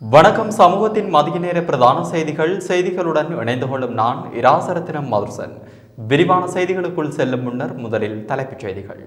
வணக்கம். சமூகத்தின் மதிய நேர பிரதான செய்திகள். செய்திகளுடன் இணைந்து கொள்ளும் நான் இராசரத்தினம் மதுசன் விரிவான செய்திகளுக்குள் செல்லும் முன்னர் முதலில் தலைப்புச் செய்திகள்.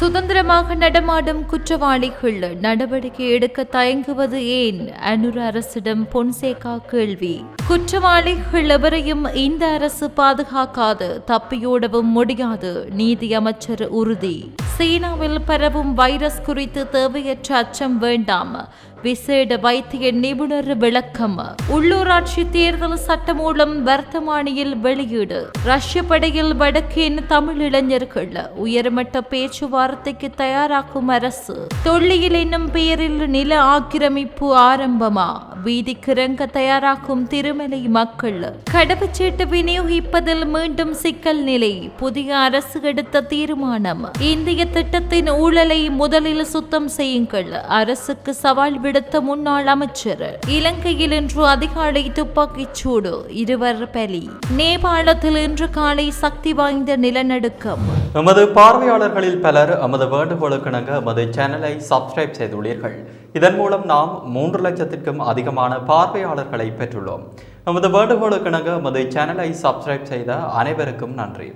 சுதந்திரமாக நடமாடும் குற்றவாளிகள் நடவடிக்கை எடுக்க தயங்குவது ஏன்? அனுர அரசிடம் பொன்சேகா கேள்வி. குற்றவாளிகள் எவரையும் இந்த அரசு பாதுகாக்காது தப்பியோடவும் முடியாது நீதி அமைச்சர் உறுதி. சீனாவில் பரவும் வைரஸ் குறித்து தேவையற்ற அச்சம் வேண்டாம். விசேட வைத்திய நிபுணர் விளக்கம். உள்ளூராட்சி தேர்தல் சட்டமூலம் வர்த்தமானியில் வெளியீடு. ரஷ்ய படையில் வடக்கின் தமிழ் இளைஞர்கள் உயர்மட்ட பேச்சுவார்த்தைக்கு தயாராகும் அரசு. தொல்லியில் என்னும் பெயரில் நில ஆக்கிரமிப்பு ஆரம்பமா? வீதிக்கிறங்க தயாராகும் திருமலை மக்கள். கடவுச்சீட்டு விநியோகிப்பதில் மீண்டும் சிக்கல் நிலை. புதிய அரசு எடுத்த தீர்மானம். இந்திய திட்டத்தின் ஊழலை முதலில் சுத்தம் செய்யுங்கள். அரசுக்கு சவால் விடுத்த முன்னாள் அமைச்சர். இலங்கையில் இன்று அதிகாலை துப்பாக்கிச் சூடு இருவர் பலி. நேபாளத்தில் இன்று காலை சக்தி வாய்ந்த நிலநடுக்கம். நமது பார்வையாளர்களில் பலர் நமது வேண்டுகோளுக்கிணங்க நமது சேனலை சப்ஸ்கிரைப் செய்துள்ளீர்கள். இதன் மூலம் நாம் மூன்று லட்சத்திற்கும் அதிகமான பார்வையாளர்களை பெற்றுள்ளோம். நமது வேண்டுகோளுக்கிணங்க நமது சேனலை சப்ஸ்கிரைப் செய்த அனைவருக்கும் நன்றி.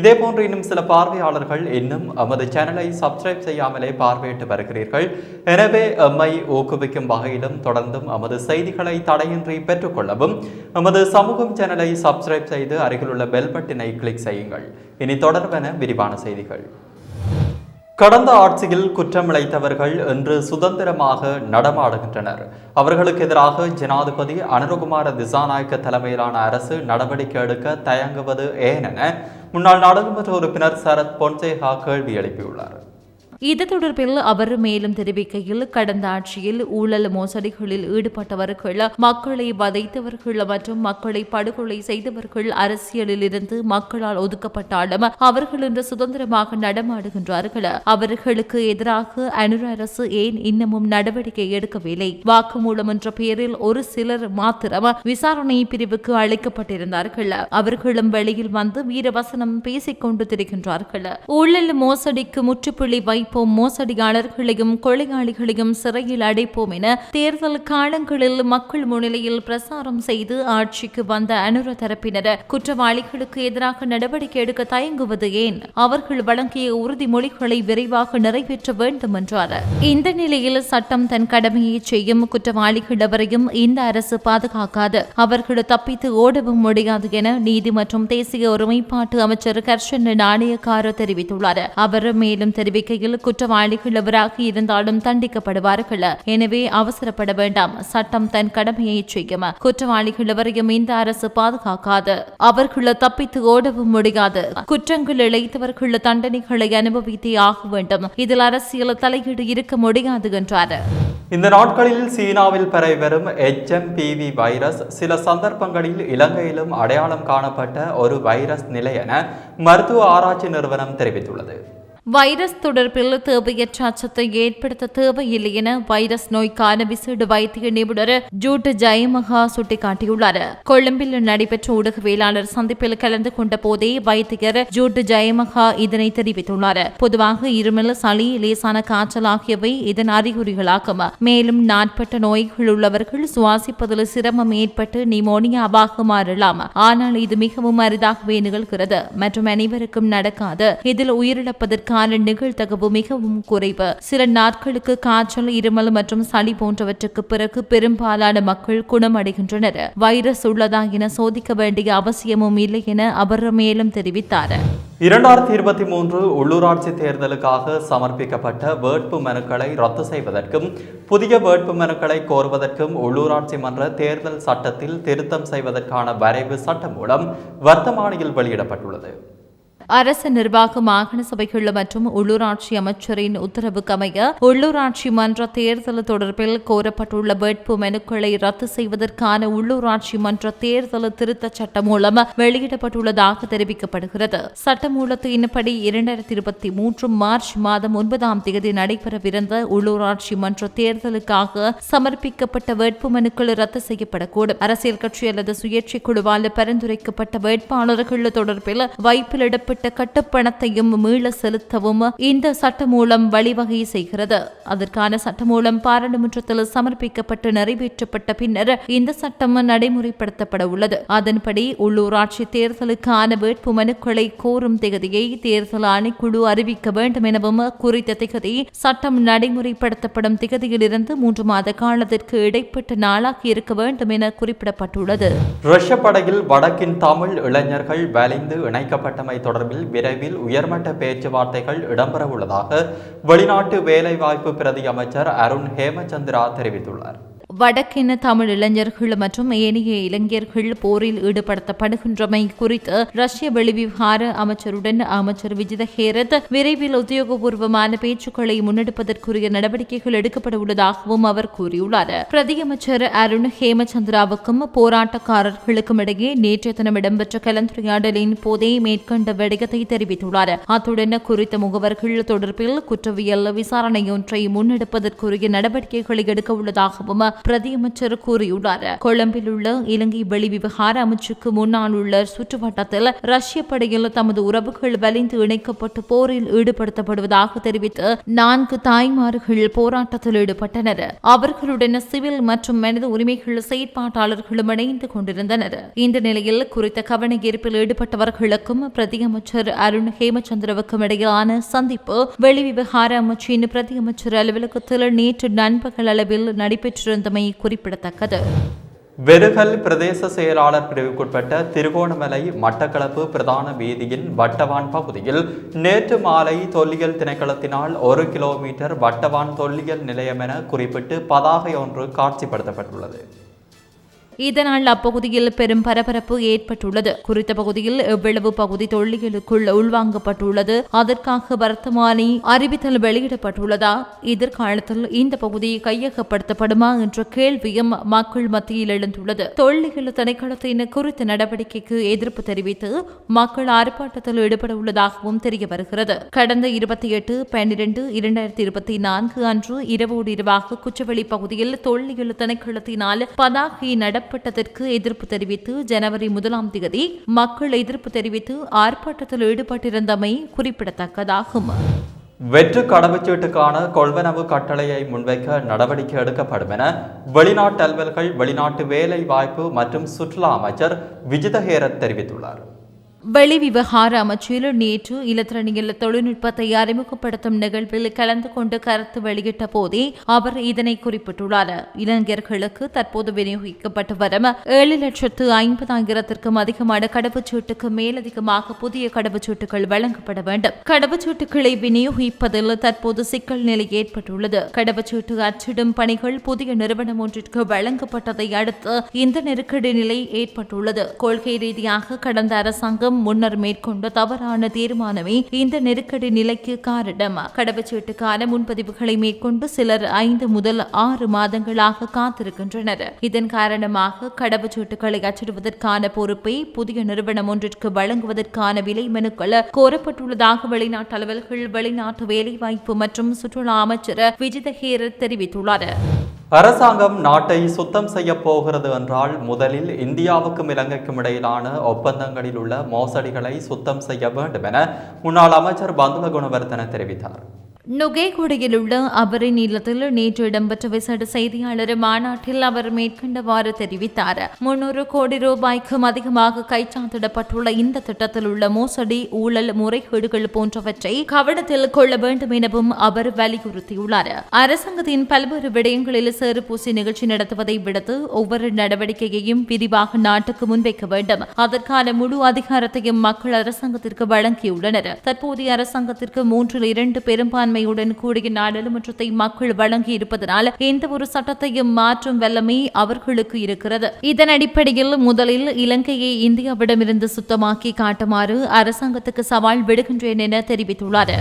இதே போன்று இன்னும் சில பார்வையாளர்கள் இன்னும் எமது சேனலை சப்ஸ்கிரைப் செய்யாமலே பார்வையிட்டு வருகிறீர்கள். எனவே எம்மை ஊக்குவிக்கும் வகையிலும் தொடர்ந்தும் எமது செய்திகளை தடையின்றி பெற்றுக்கொள்ளவும் எமது சமூகம் சேனலை சப்ஸ்கிரைப் செய்து அருகிலுள்ள பெல் பட்டினை கிளிக் செய்யுங்கள். இனி தொடர்பென விரிவான செய்திகள். கடந்த ஆட்சியில் குற்றமிழைத்தவர்கள் இன்று சுதந்திரமாக நடமாடுகின்றனர். அவர்களுக்கு எதிராக ஜனாதிபதி அனுரகுமார திசாநாயக்க தலைமையிலான அரசு நடவடிக்கை எடுக்க தயங்குவது ஏன் என முன்னாள் நாடாளுமன்ற உறுப்பினர் சரத் பொன்சேகா கேள்வி எழுப்பியுள்ளார். இது தொடர்பில் அவர் மேலும் தெரிவிக்கையில் கடந்த ஆட்சியில் ஊழல் மோசடிகளில் ஈடுபட்டவர்கள் மக்களை வதைத்தவர்கள் மற்றும் மக்களை படுகொலை செய்தவர்கள் அரசியலில் இருந்து மக்களால் ஒதுக்கப்பட்டாலும் அவர்கள் இன்று சுதந்திரமாக நடமாடுகின்றார்கள். அவர்களுக்கு எதிராக அனுர அரசு ஏன் இன்னமும் நடவடிக்கை எடுக்கவில்லை? வாக்குமூலம் என்ற பெயரில் ஒரு சிலர் மாத்திரம் விசாரணை பிரிவுக்கு அழைக்கப்பட்டிருந்தார்கள். அவர்களும் வெளியில் வந்து வீரவசனம் பேசிக் கொண்டு திரிகின்றார்கள். ஊழல் மோசடிக்கு முற்றுப்புள்ளி வை வைப்போம் மோசடியாளர்களையும் கொலையாளிகளையும் சிறையில் அடைப்போம் என தேர்தல் காலங்களில் மக்கள் முன்னிலையில் பிரசாரம் செய்து ஆட்சிக்கு வந்த அனுர தரப்பினர் குற்றவாளிகளுக்கு எதிராக நடவடிக்கை எடுக்க தயங்குவது ஏன்? அவர்கள் வழங்கிய உறுதிமொழிகளை விரைவாக நிறைவேற்ற வேண்டும் என்றார் இந்த நிலையில் சட்டம் தன் கடமையை செய்யும் குற்றவாளிகள் எவரையும் இந்த அரசு பாதுகாக்காது. அவர்கள் தப்பித்து ஓடவும் முடியாது என நீதி மற்றும் தேசிய ஒருமைப்பாட்டு அமைச்சர் கர்ஷன் நாணயக்கார தெரிவித்துள்ளார். அவர் மேலும் தெரிவிக்கையில் குற்றவாளிகள் எவராக இருந்தாலும் தண்டிக்கப்படுவார்கள். எனவே அவசரப்பட வேண்டாம். சட்டம் தன் கடமையை செய்யும். குற்றவாளிகள் எவரையும் இந்த அரசு பாதுகாக்காது. அவர்கள் தப்பித்து ஓடவும் முடியாது. குற்றங்கள் இழைத்தவர்கள் தண்டனைகளை அனுபவித்தே ஆக வேண்டும். இதில் அரசியல் தலையீடு இருக்க முடியாது என்றார். இந்த நாட்களில் சீனாவில் பரவி வரும் HMPV வைரஸ் சில சந்தர்ப்பங்களில் இலங்கையிலும் அடையாளம் காணப்பட்ட ஒரு வைரஸ் நிலை என மருத்துவ ஆராய்ச்சி நிறுவனம் தெரிவித்துள்ளது. வைரஸ் தொடர்பில் தேவையற்ற அச்சத்தை ஏற்படுத்த தேவையில்லை என வைரஸ் நோய்க்கான விசேட வைத்திய நிபுணர் ஜூட் ஜெயமகா சுட்டிக்காட்டியுள்ளார். கொழும்பில் நடைபெற்ற ஊடகவியலாளர் சந்திப்பில் கலந்து கொண்ட போதே வைத்தியர் ஜூட் ஜெயமகா இதனை தெரிவித்துள்ளார். பொதுவாக இருமல் சளி லேசான காய்ச்சல் ஆகியவை இதன் அறிகுறிகளாகும். மேலும் நாட்பட்ட நோய்கள் உள்ளவர்கள் சுவாசிப்பதில் சிரமம் ஏற்பட்டு நிமோனியாவாக மாறலாம். ஆனால் இது மிகவும் அரிதாகவே நிகழ்கிறது. மற்றும் அனைவருக்கும் நடக்காது. இதில் கால நிகழ்தகவு மிகவும் குறைவு. சில நாட்களுக்கு காய்ச்சல் இருமல் மற்றும் சளி போன்றவற்றுக்கு பிறகு பெரும்பாலான மக்கள் குணமடைகின்றனர். வைரஸ் உள்ளதா என சோதிக்க வேண்டிய அவசியமும் இல்லை என அவர் மேலும் தெரிவித்தார். இரண்டாயிரத்தி இருபத்தி மூன்று உள்ளூராட்சி தேர்தலுக்காக சமர்ப்பிக்கப்பட்ட வேட்பு மனுக்களை ரத்து செய்வதற்கும் புதிய வேட்பு மனுக்களை கோருவதற்கும் உள்ளூராட்சி மன்ற தேர்தல் சட்டத்தில் திருத்தம் செய்வதற்கான வரைவு சட்டம் மூலம் வர்த்தமானியில் வெளியிடப்பட்டுள்ளது. அரசு நிர்வாக மாகாண சபைகள் மற்றும் உள்ளூராட்சி அமைச்சரின் உத்தரவுக்கு அமைய உள்ளூராட்சி மன்ற தேர்தல் தொடர்பில் கோரப்பட்டுள்ள வேட்பு மனுக்களை ரத்து செய்வதற்கான உள்ளூராட்சி மன்ற தேர்தல் திருத்தச் சட்டம் மூலம் வெளியிடப்பட்டுள்ளதாக தெரிவிக்கப்படுகிறது. சட்டமூலத்தின்படி இரண்டாயிரத்தி இருபத்தி மூன்று மார்ச் மாதம் ஒன்பதாம் தேதி நடைபெறவிருந்த உள்ளூராட்சி மன்ற தேர்தலுக்காக சமர்ப்பிக்கப்பட்ட வேட்புமனுக்கள் ரத்து செய்யப்படக்கூடும். அரசியல் கட்சி அல்லது சுயேட்சை குழுவால் பரிந்துரைக்கப்பட்ட வேட்பாளர்கள் தொடர்பில் வைப்பில் வைப்பிலிடப்பட்ட பெறப்பட்ட கட்டுப்பணத்தையும் மீள செலுத்தவும் இந்த சட்டமூலம் வழிவகை செய்கிறது. அதற்கான சட்டமூலம் பாராளுமன்றத்தில் சமர்ப்பிக்கப்பட்டு நிறைவேற்றப்பட்ட பின்னர் இந்த சட்டம் நடைமுறைப்படுத்தப்பட உள்ளது. அதன்படி உள்ளூராட்சி தேர்தலுக்கான வேட்பு மனுக்களை கோரும் திகதியை தேர்தல் ஆணைக்குழு அறிவிக்க வேண்டும் எனவும் குறித்த திகதி சட்டம் நடைமுறைப்படுத்தப்படும் திகதியிலிருந்து மூன்று மாத காலத்திற்கு இடைப்பட்ட நாளாக இருக்க வேண்டும் என குறிப்பிடப்பட்டுள்ளது. ரஷ்ய படையில் வடக்கின் தமிழ் இளைஞர்கள் வலிந்து இணைக்கப்பட்டமை தொடர்பில் விரைவில் உயர்மட்ட பேச்சுவார்த்தைகள் இடம்பெறவுள்ளதாக வெளிநாட்டு வேலைவாய்ப்பு பிரதி அமைச்சர் அருண் ஹேமச்சந்திரா தெரிவித்துள்ளார். வடக்கின தமிழ் இளைஞர்கள் மற்றும் ஏனைய இளைஞர்கள் போரில் ஈடுபடுத்தப்படுகின்றமை குறித்து ரஷ்ய வெளிவிவகார அமைச்சருடன் அமைச்சர் விஜித ஹேரத் விரைவில் உத்தியோகபூர்வமான பேச்சுக்களை முன்னெடுப்பதற்குரிய நடவடிக்கைகள் எடுக்கப்பட உள்ளதாகவும் அவர் கூறியுள்ளார். பிரதியமைச்சர் அருண் ஹேமச்சந்திராவுக்கும் போராட்டக்காரர்களுக்கும் இடையே நேற்றைய தினம் இடம்பெற்ற கலந்துரையாடலின் போதே மேற்கண்ட விடயத்தை தெரிவித்துள்ளார். அத்துடன் குறித்த முகவர்கள் தொடர்பில் குற்றவியல் விசாரணையொன்றை முன்னெடுப்பதற்குரிய நடவடிக்கைகளை எடுக்க உள்ளதாகவும் பிரதியமைச்சர் கூறியுள்ளார். கொழும்பில் உள்ள இலங்கை வெளிவிவகார அமைச்சுக்கு முன்னால் உள்ள சுற்றுவட்டத்தில் ரஷ்ய படையில் தமது உறவுகள் வலிந்து இணைக்கப்பட்டு போரில் ஈடுபடுத்தப்படுவதாக தெரிவித்து நான்கு தாய்மார்கள் போராட்டத்தில் ஈடுபட்டனர். அவர்களுடன் சிவில் மற்றும் மனித உரிமைகள் செயற்பாட்டாளர்களும் இணைந்து கொண்டிருந்தனர். இந்த நிலையில் குறித்த கவன ஈர்ப்பில் ஈடுபட்டவர்களுக்கும் பிரதியமைச்சர் அருண் ஹேமச்சந்திரவுக்கும் இடையிலான சந்திப்பு வெளிவிவகார அமைச்சின் பிரதியமைச்சர் அலுவலகத்தில் நேற்று நண்பகல் அளவில் நடைபெற்றிருந்தமை குறிப்பிடத்தக்கது. வெறுகல் பிரதேச செயலாளர் பிரிவுக்குட்பட்ட திருகோணமலை மட்டக்களப்பு பிரதான வீதியின் வட்டவான் பகுதியில் நேற்று மாலை தொல்லியல் திணைக்களத்தினால் ஒரு கிலோமீட்டர் வட்டவான் தொல்லியல் நிலையம் என குறிப்பிட்டு பதாகை ஒன்று காட்சிப்படுத்தப்பட்டுள்ளது. இதனால் அப்பகுதியில் பெரும் பரபரப்பு ஏற்பட்டுள்ளது. குறித்த பகுதியில் எவ்வளவு பகுதி தொல்லியலுக்குள் உள்வாங்கப்பட்டுள்ளது. அதற்காக வர்த்தமானி அறிவித்தல் வெளியிடப்பட்டுள்ளதா? எதிர்காலத்தில் இந்த பகுதி கையகப்படுத்தப்படுமா என்ற கேள்வியும் மக்கள் மத்தியில் எழுந்துள்ளது. தொல்லியல் திணைக்களத்தின் குறித்த நடவடிக்கைக்கு எதிர்ப்பு தெரிவித்து மக்கள் ஆர்ப்பாட்டத்தில் ஈடுபட உள்ளதாகவும் தெரிய வருகிறது. கடந்த இருபத்தி எட்டு பன்னிரண்டு இரண்டாயிரத்தி இருபத்தி நான்கு அன்று இரவோடு இரவாக குச்சவெளி பகுதியில் தொல்லியல் திணைக்களத்தினால் பதாகை நடப்பட்டதற்கு எதிர்ப்பு தெரிவித்து ஜனவரி முதலாம் தேதி மக்கள் எதிர்ப்பு தெரிவித்து ஆர்ப்பாட்டத்தில் ஈடுபட்டிருந்தமை குறிப்பிடத்தக்கதாகும். வெற்று கடவுச்சீட்டுக்கான கொள்வனவு கட்டளையை முன்வைக்க நடவடிக்கை எடுக்கப்படும் என வெளிநாட்டு அலுவல்கள் வெளிநாட்டு வேலை வாய்ப்பு மற்றும் சுற்றுலா அமைச்சர் விஜிதஹேரத் தெரிவித்துள்ளார். வெளிவிவகார அமைச்சில் நேற்று இலத்திரனியல் தொழில்நுட்பத்தை அறிமுகப்படுத்தும் நிகழ்வில் கலந்து கொண்டு கருத்து வெளியிட்ட போதே அவர் இதனை குறிப்பிட்டுள்ளார். இளைஞர்களுக்கு தற்போது விநியோகிக்கப்பட்டு வரும் ஏழு லட்சத்து ஐம்பதாயிரத்திற்கும் அதிகமான கடவுச்சீட்டுக்கு மேலதிகமாக புதிய கடவுச்சீட்டுகள் வழங்கப்பட வேண்டும். கடவுச்சீட்டுகளை விநியோகிப்பதில் தற்போது சிக்கல் நிலை ஏற்பட்டுள்ளது. கடவுச்சீட்டு அச்சிடும் பணிகள் புதிய நிறுவனம் ஒன்றிற்கு வழங்கப்பட்டதை அடுத்து இந்த நெருக்கடி நிலை ஏற்பட்டுள்ளது. கொள்கை ரீதியாக கடந்த அரசாங்கம் முன்னர் மேற்கொண்ட தவறான தீர்மானமே இந்த நெருக்கடி நிலைக்கு காரணம். கடவுச்சீட்டுக்கான முன்பதிவுகளை மேற்கொண்டு சிலர் ஐந்து முதல் ஆறு மாதங்களாக காத்திருக்கின்றனர். இதன் காரணமாக கடவுச்சீட்டுகளை அச்சிடுவதற்கான பொறுப்பை புதிய நிறுவனம் ஒன்றிற்கு வழங்குவதற்கான விலை மனுக்கள் கோரப்பட்டுள்ளதாக வெளிநாட்டு அலுவல்கள் வெளிநாட்டு வேலைவாய்ப்பு மற்றும் சுற்றுலா அமைச்சர் விஜித ஹேரர் தெரிவித்துள்ளார். அரசாங்கம் நாட்டை சுத்தம் செய்ய போகிறது என்றால் முதலில் இந்தியாவுக்கும் இலங்கைக்கும் இடையிலான ஒப்பந்தங்களில் உள்ள மோசடிகளை சுத்தம் செய்ய வேண்டும் என முன்னாள் அமைச்சர் பந்துல குணவர்தன தெரிவித்தார். நுகேகுடியில் உள்ள அவரின் இல்லத்தில் நேற்று இடம்பெற்ற விசேட செய்தியாளர் மாநாட்டில் அவர் மேற்கண்டவாறு தெரிவித்தார். முன்னூறு கோடி ரூபாய்க்கும் அதிகமாக கைச்சாத்திடப்பட்டுள்ள இந்த திட்டத்தில் உள்ள மோசடி ஊழல் முறைகேடுகள் போன்றவற்றை கவனத்தில் கொள்ள வேண்டும் எனவும் அவர் வலியுறுத்தியுள்ளார். அரசாங்கத்தின் பல்வேறு விடயங்களில் சேறு பூசி நிகழ்ச்சி நடத்துவதை விடுத்து ஒவ்வொரு நடவடிக்கையையும் விரிவாக நாட்டுக்கு முன்வைக்க வேண்டும். அதற்கான முழு அதிகாரத்தையும் மக்கள் அரசாங்கத்திற்கு வழங்கியுள்ளனர். தற்போதைய அரசாங்கத்திற்கு மூன்றில் இரண்டு பெரும்பான்மை தன்மையுடன் கூடிய நாடாளுமன்றத்தை மக்கள் வழங்கி இருப்பதனால் எந்த ஒரு சட்டத்தையும் மாற்றும் வல்லமை அவர்களுக்கு இருக்கிறது. இதன் அடிப்படையில் முதலில் இலங்கையை இந்தியாவிடமிருந்து சுத்தமாக்கி காட்டுமாறு அரசாங்கத்துக்கு சவால் விடுகின்றேன் என தெரிவித்துள்ளார்.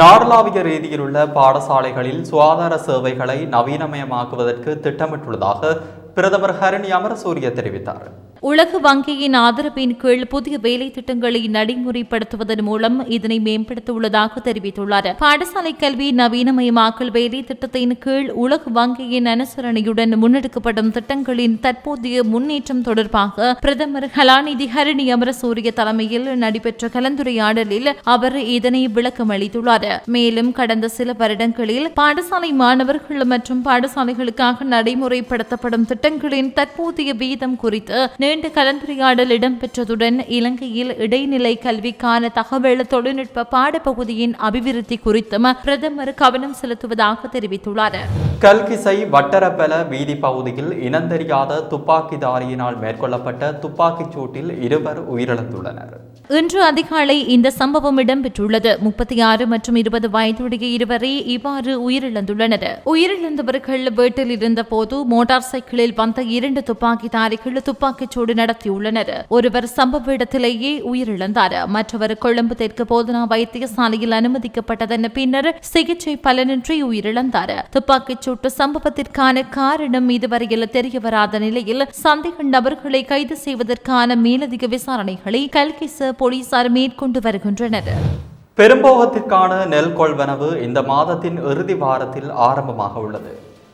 நாடளாவிய ரீதியில் உள்ள பாடசாலைகளில் சுகாதார சேவைகளை நவீனமயமாக்குவதற்கு திட்டமிட்டுள்ளதாக பிரதமர் ஹரணி அமரசூரிய தெரிவித்தார். உலக வங்கியின் ஆதரவின் கீழ் புதிய வேலை திட்டங்களை நடைமுறைப்படுத்துவதன் மூலம் இதனை மேம்படுத்த உள்ளதாக தெரிவித்துள்ளார். பாடசாலை கல்வி நவீனமயமாக்கல் வேலை திட்டத்தின் கீழ் உலக வங்கியின் அனுசரணையுடன் முன்னெடுக்கப்படும் திட்டங்களின் தற்போதைய முன்னேற்றம் தொடர்பாக பிரதமர் கலாநிதி ஹரிணி அமரசூரிய தலைமையில் நடைபெற்ற கலந்துரையாடலில் அவர் இதனை விளக்கம் அளித்துள்ளார். மேலும் கடந்த சில வருடங்களில் பாடசாலை மாணவர்கள் மற்றும் பாடசாலைகளுக்காக நடைமுறைப்படுத்தப்படும் திட்டங்களின் தற்போதைய வீதம் குறித்து நீண்ட கலந்துரையாடல் இடம்பெற்றதுடன் இலங்கையில் இடைநிலை கல்விக்கான தகவல் தொழில்நுட்ப பாடப்பகுதியின் அபிவிருத்தி குறித்தும் பிரதமர் கவனம் செலுத்துவதாக தெரிவித்துள்ளார். கல்கிசை வட்டரப்பல வீதி பகுதியில் இனந்தெரியாத துப்பாக்கிதாரியினால் மேற்கொள்ளப்பட்ட துப்பாக்கிச் சூட்டில் இருவர் உயிரிழந்துள்ளனர். இன்று அதிகாலை இந்த சம்பவம் இடம்பெற்றுள்ளது. முப்பத்தி ஆறு மற்றும் இருபது வயதுடைய இருவரை இவ்வாறு உயிரிழந்துள்ளனர். உயிரிழந்தவர்கள் வீட்டில் இருந்தபோது மோட்டார் சைக்கிளில் வந்த இரண்டு துப்பாக்கிதாரிகள் துப்பாக்கிச் சூடு நடத்தியுள்ளனர். ஒருவர் சம்பவ இடத்திலேயே உயிரிழந்தார். மற்றவர் கொழும்பு தெற்கு போதனா வைத்தியசாலையில் அனுமதிக்கப்பட்டதன் பின்னர் சிகிச்சை பலனின்றி உயிரிழந்தார். துப்பாக்கிச் சூட்டு சம்பவத்திற்கான காரணம் இதுவரையில் தெரியவராத நிலையில் சந்தேக நபர்களை கைது செய்வதற்கான மேலதிக விசாரணைகளை கல்கிச போலீசார் மேற்கொண்டு வருகின்றனர். பெரும்போகத்திற்கான நெல் கொள்வனவு இந்த மாதத்தின் இறுதி வாரத்தில் ஆரம்பமாக உள்ளது.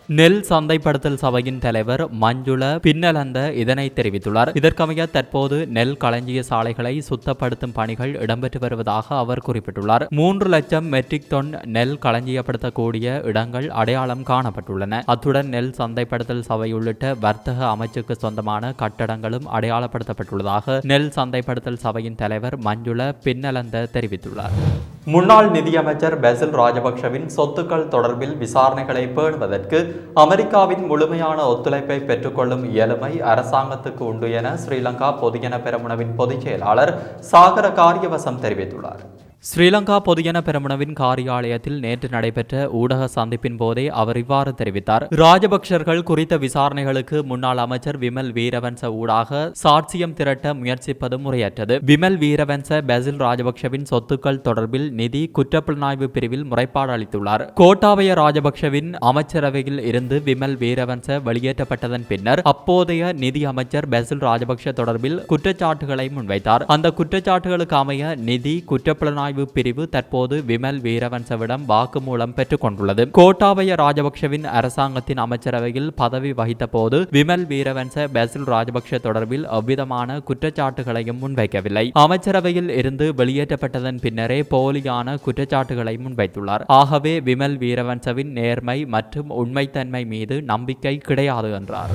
நெல் சந்தைப்படுத்தல் சபையின் தலைவர் மஞ்சுள பின்னலந்த இதனை தெரிவித்துள்ளார். இதற்கமைய தற்போது நெல் களஞ்சிய சாலைகளை சுத்தப்படுத்தும் பணிகள் இடம்பெற்று வருவதாக அவர் குறிப்பிட்டுள்ளார். மூன்று லட்சம் மெட்ரிக் டன் நெல் களஞ்சியப்படுத்தக்கூடிய இடங்கள் அடையாளம் காணப்பட்டுள்ளன. அத்துடன் நெல் சந்தைப்படுத்தல் சபை உள்ளிட்ட வர்த்தக அமைச்சுக்கு சொந்தமான கட்டடங்களும் அடையாளப்படுத்தப்பட்டுள்ளதாக நெல் சந்தைப்படுத்தல் சபையின் தலைவர் மஞ்சுள பின்னலந்த தெரிவித்துள்ளார். முன்னாள் நிதியமைச்சர் பெசில் ராஜபக்ஷவின் சொத்துக்கள் தொடர்பில் விசாரணைகளை பேணுவதற்கு அமெரிக்காவின் முழுமையான ஒத்துழைப்பை பெற்றுக்கொள்ளும் இயலுமை அரசாங்கத்துக்கு உண்டு என ஸ்ரீலங்கா பொதுஜன பெரமுனவின் பொதுச் செயலாளர் சாகர காரியவசம் தெரிவித்துள்ளார். ஸ்ரீலங்கா பொதுஜன பெருமனவின் காரியாலயத்தில் நேற்று நடைபெற்ற ஊடக சந்திப்பின் போதே அவர் இவ்வாறு தெரிவித்தார். ராஜபக்சர்கள் குறித்த விசாரணைகளுக்கு முன்னாள் அமைச்சர் விமல் வீரவன்ச ஊடாக சாட்சியம் திரட்ட முயற்சிப்பது முறையற்றது. விமல் வீரவன்ச பெசில் ராஜபக்ஷவின் சொத்துக்கள் தொடர்பில் நிதி குற்றப்புலனாய்வு பிரிவில் முறைப்பாடு அளித்துள்ளார். கோட்டாபய ராஜபக்ஷவின் அமைச்சரவையில் இருந்து விமல் வீரவன்ச வெளியேற்றப்பட்டதன் பின்னர் அப்போதைய நிதி அமைச்சர் பெசில் ராஜபக்ஷ தொடர்பில் குற்றச்சாட்டுகளை முன்வைத்தார். அந்த குற்றச்சாட்டுகளுக்கு அமைய நிதி குற்றப்புலனாய்வு பிரிவு தற்போது விமல் வீரவன்சவிடம் வாக்குமூலம் பெற்றுக் கொண்டுள்ளது கோட்டாபய ராஜபக்ஷவின் அரசாங்கத்தின் அமைச்சரவையில் பதவி வகித்த போது விமல் வீரவன்ச பெசில் ராஜபக்ஷ தொடர்பில் எவ்விதமான குற்றச்சாட்டுகளையும் முன்வைக்கவில்லை. அமைச்சரவையில் இருந்து வெளியேற்றப்பட்டதன் பின்னரே போலியான குற்றச்சாட்டுகளை முன்வைத்துள்ளார். ஆகவே விமல் வீரவன்சவின் நேர்மை மற்றும் உண்மைத்தன்மை மீது நம்பிக்கை கிடையாது என்றார்.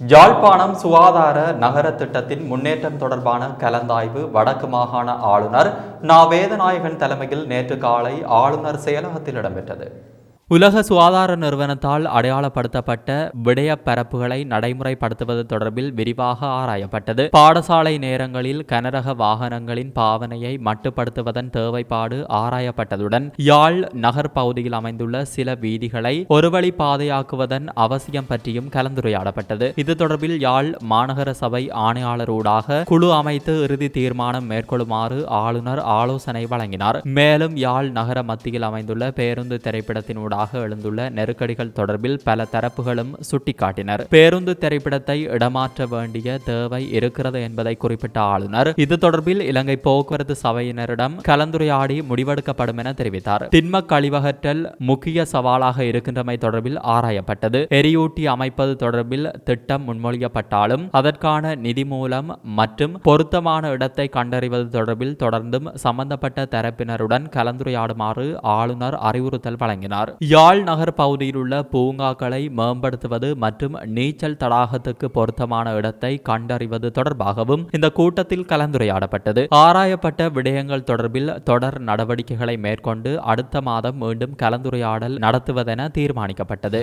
யாழ்ப்பாணம் சுகாதார நகர திட்டத்தின் முன்னேற்றம் தொடர்பான கலந்தாய்வு வடக்கு மாகாண ஆளுநர் நா. வேதநாயகன் தலைமையில் நேற்று காலை ஆளுநர் செயலகத்தில் இடம்பெற்றது. உலக சுகாதார நிறுவனத்தால் அடையாளப்படுத்தப்பட்ட விடய பரப்புகளை நடைமுறைப்படுத்துவது தொடர்பில் விரிவாக ஆராயப்பட்டது. பாடசாலை நேரங்களில் கனரக வாகனங்களின் பாவனையை மட்டுப்படுத்துவதன் தேவைப்பாடு ஆராயப்பட்டதுடன் யாழ் நகர் பகுதியில் அமைந்துள்ள சில வீதிகளை ஒருவழி பாதையாக்குவதன் அவசியம் பற்றியும் கலந்துரையாடப்பட்டது. இது தொடர்பில் யாழ் மாநகர சபை ஆணையாளரூடாக குழு அமைத்து இறுதி தீர்மானம் மேற்கொள்ளுமாறு ஆளுநர் ஆலோசனை வழங்கினார். மேலும் யாழ் நகர மத்தியில் அமைந்துள்ள பேருந்து திரைப்படத்தினூடாக எழுந்துள்ள நெருக்கடிகள் தொடர்பில் பல தரப்புகளும் சுட்டிக்காட்டினர். பேருந்து திரைப்படத்தை இடமாற்ற வேண்டிய தேவை இருக்கிறது என்பதை குறிப்பிட்ட ஆளுநர் இது தொடர்பில் இலங்கை போக்குவரத்து சபையினரிடம் கலந்துரையாடி முடிவெடுக்கப்படும் என தெரிவித்தார். திண்ம கழிவகற்றல் முக்கிய சவாலாக இருக்கின்றமை தொடர்பில் ஆராயப்பட்டது. எரியூட்டி அமைப்பது தொடர்பில் திட்டம் முன்மொழியப்பட்டாலும் அதற்கான நிதி மூலம் மற்றும் பொருத்தமான இடத்தை கண்டறிவது தொடர்பில் தொடர்ந்தும் சம்பந்தப்பட்ட தரப்பினருடன் கலந்துரையாடுமாறு ஆளுநர் அறிவுறுத்தல் வழங்கினார். யாழ் நகர் பகுதியில் உள்ள பூங்காக்களை மேம்படுத்துவது மற்றும் நீச்சல் தடாகத்துக்கு பொருத்தமான இடத்தை கண்டறிவது தொடர்பாகவும் இந்த கூட்டத்தில் கலந்துரையாடப்பட்டது. ஆராயப்பட்ட விடயங்கள் தொடர்பில் தொடர் நடவடிக்கைகளை மேற்கொண்டு அடுத்த மாதம் மீண்டும் கலந்துரையாடல் நடத்துவதென தீர்மானிக்கப்பட்டது.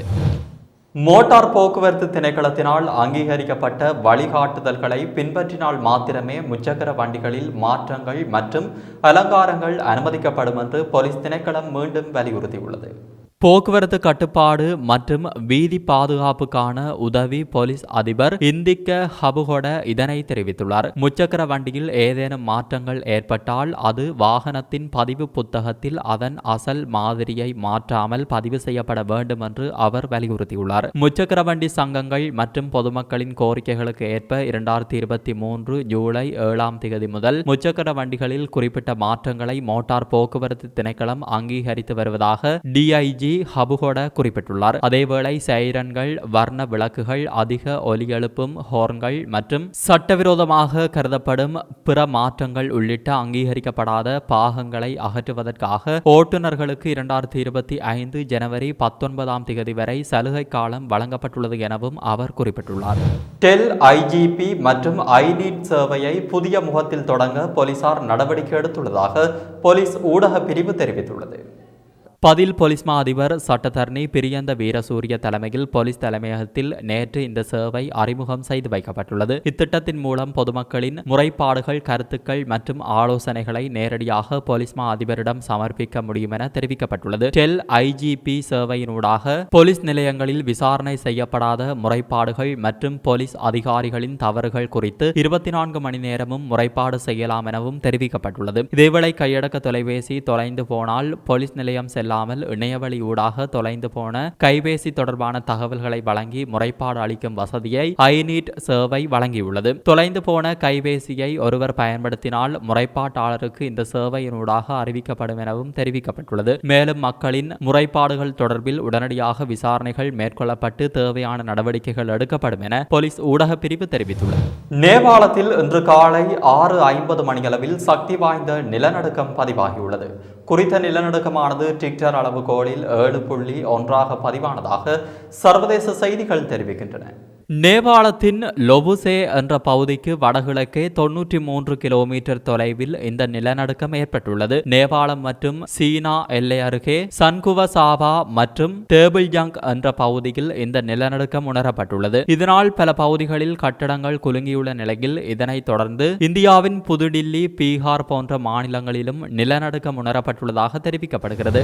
மோட்டார் போக்குவரத்து திணைக்களத்தினால் அங்கீகரிக்கப்பட்ட வழிகாட்டுதல்களை பின்பற்றினால் மாத்திரமே முச்சக்கர வண்டிகளில் மாற்றங்கள் மற்றும் அலங்காரங்கள் அனுமதிக்கப்படும் என்று போலீஸ் திணைக்களம் மீண்டும் வலியுறுத்தியுள்ளது. போக்குவரத்து கட்டுப்பாடு மற்றும் வீதி பாதுகாப்புக்கான உதவி போலீஸ் அதிபர் இந்திக்க ஹபுகொட இதனை தெரிவித்துள்ளார். முச்சக்கர வண்டியில் ஏதேனும் மாற்றங்கள் ஏற்பட்டால் அது வாகனத்தின் பதிவு புத்தகத்தில் அதன் அசல் மாதிரியை மாற்றாமல் பதிவு செய்யப்பட வேண்டும் என்று அவர் வலியுறுத்தியுள்ளார். முச்சக்கர வண்டி சங்கங்கள் மற்றும் பொதுமக்களின் கோரிக்கைகளுக்கு ஏற்ப இரண்டாயிரத்தி இருபத்தி மூன்று ஜூலை ஏழாம் தேதி முதல் முச்சக்கர வண்டிகளில் குறிப்பிட்ட மாற்றங்களை மோட்டார் போக்குவரத்து திணைக்களம் அங்கீகரித்து வருவதாக டிஐஜி ஹபுகொட குறிப்பிட்டுள்ளார். அதேவேளை சைரன்கள் வர்ண விளக்குகள் அதிக ஒலி எழுப்பும் ஹோர்ன்கள் மற்றும் சட்டவிரோதமாக கருதப்படும் பிற மாற்றங்கள் உள்ளிட்ட அங்கீகரிக்கப்படாத பாகங்களை அகற்றுவதற்காக ஓட்டுநர்களுக்கு இரண்டாயிரத்தி இருபத்தி ஐந்து ஜனவரி பத்தொன்பதாம் தேதி வரை சலுகை காலம் வழங்கப்பட்டுள்ளது எனவும் அவர் குறிப்பிட்டுள்ளார். டெல் ஐஜிபி மற்றும் ஐநீட் சேவையை புதிய முகத்தில் தொடங்க போலீசார் நடவடிக்கை எடுத்துள்ளதாக போலீஸ் ஊடக பிரிவு தெரிவித்துள்ளது. பதில் போலீஸ் மா அதிபர் சட்டத்தரணி பிரியந்த வீரசூரிய தலைமையில் போலீஸ் தலைமையகத்தில் நேற்று இந்த சேவை அறிமுகம் செய்து வைக்கப்பட்டுள்ளது. இத்திட்டத்தின் மூலம் பொதுமக்களின் முறைப்பாடுகள் கருத்துக்கள் மற்றும் ஆலோசனைகளை நேரடியாக போலீஸ் மா அதிபரிடம் சமர்ப்பிக்க முடியும் என தெரிவிக்கப்பட்டுள்ளது. டெல் ஐஜிபி சேவையினூடாக போலீஸ் நிலையங்களில் விசாரணை செய்யப்படாத முறைப்பாடுகள் மற்றும் போலீஸ் அதிகாரிகளின் தவறுகள் குறித்து இருபத்தி நான்கு மணி நேரமும் முறைப்பாடு செய்யலாம் எனவும் தெரிவிக்கப்பட்டுள்ளது. இதேவேளை கையடக்க தொலைபேசி தொலைந்து போனால் போலீஸ் நிலையம் இல்லாமல் இணையவழி ஊடாக தொலைந்து போன கைபேசி தொடர்பான தகவல்களை வழங்கி முறைப்பாடு அளிக்கும் வசதியை ஐநீட் சேவை வழங்கியுள்ளது. தொலைந்து போன கைபேசியை ஒருவர் பயன்படுத்தினால் முறைப்பாட்டாளருக்கு இந்த சேவையினூடாக அறிவிக்கப்படும் எனவும் தெரிவிக்கப்பட்டுள்ளது. மேலும் மக்களின் முறைப்பாடுகள் தொடர்பில் உடனடியாக விசாரணைகள் மேற்கொள்ளப்பட்டு தேவையான நடவடிக்கைகள் எடுக்கப்படும் என போலீஸ் ஊடக பிரிவு தெரிவித்துள்ளது. நேபாளத்தில் இன்று காலை ஆறு ஐம்பது மணியளவில் சக்தி வாய்ந்த நிலநடுக்கம் பதிவாகியுள்ளது. குறித்த நிலநடுக்கமானது டிக்டர் அளவுகோலில் ஏழு புள்ளி ஒன்றாக பதிவானதாக சர்வதேச செய்திகள் தெரிவிக்கின்றன. நேபாளத்தின் லொபுசே என்ற பகுதிக்கு வடகிழக்கே தொன்னூற்றி மூன்று கிலோமீட்டர் தொலைவில் இந்த நிலநடுக்கம் ஏற்பட்டுள்ளது. நேபாளம் மற்றும் சீனா எல்லை அருகே சன்குவசாபா மற்றும் தேபிள்ஜங் என்ற பகுதியில் இந்த நிலநடுக்கம் உணரப்பட்டுள்ளது. இதனால் பல பகுதிகளில் கட்டடங்கள் குலுங்கியுள்ள நிலையில் இதனைத் தொடர்ந்து இந்தியாவின் புதுடில்லி பீகார் போன்ற மாநிலங்களிலும் நிலநடுக்கம் உணரப்பட்டுள்ளதாக தெரிவிக்கப்படுகிறது.